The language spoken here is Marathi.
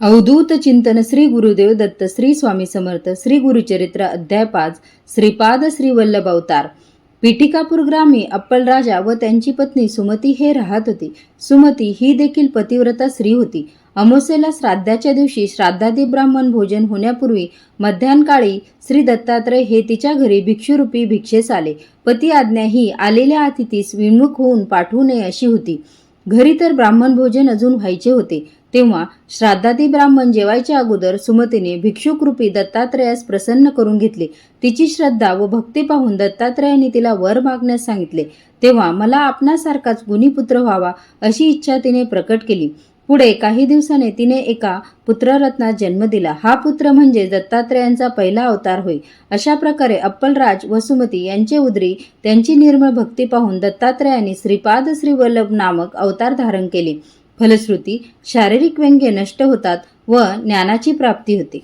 अवधूत चिंतन श्री गुरुदेव दत्त श्री स्वामी समर्थ श्री गुरुचरित्र अध्याय पाच श्रीपाद श्री वल्लभ अवतार. पिठिकापूर ग्रामी अप्पलराजा व त्यांची पत्नी सुमती हे राहत होती. सुमती ही देखील पतिव्रता स्त्री होती. अमोसेला श्राद्धाच्या दिवशी श्राद्धादी ब्राह्मण भोजन होण्यापूर्वी मध्यानकाळी श्री दत्तात्रय हे तिच्या घरी भिक्षुरूपी भिक्षेस आले. पती आज्ञा ही आलेल्या अतिथीस विमुख होऊन पाठवू नये अशी होती. घरी तर ब्राह्मण भोजन अजून व्हायचे होते. तेव्हा श्राद्धादी ब्राह्मण जेवायच्या अगोदर सुमतीने भिक्षुकरूपी दत्तात्रयास प्रसन्न करून घेतले. तिची श्रद्धा व भक्ती पाहून दत्तात्रयाने तिला वर मागण्यास सांगितले. तेव्हा मला आपणासारखाच गुणीपुत्र व्हावा अशी इच्छा तिने प्रकट केली. पुढे काही दिवसाने तिने एका पुत्ररत्नात जन्म दिला. हा पुत्र म्हणजे दत्तात्रयांचा पहिला अवतार होय. अशा प्रकारे अप्पलराज व सुमती यांचे उदरी त्यांची निर्मळ भक्ती पाहून दत्तात्रयांनी श्रीपाद श्रीवल्लभ नामक अवतार धारण केले. फलश्रुती शारीरिक व्यंग्य नष्ट होतात व ज्ञानाची प्राप्ती होते.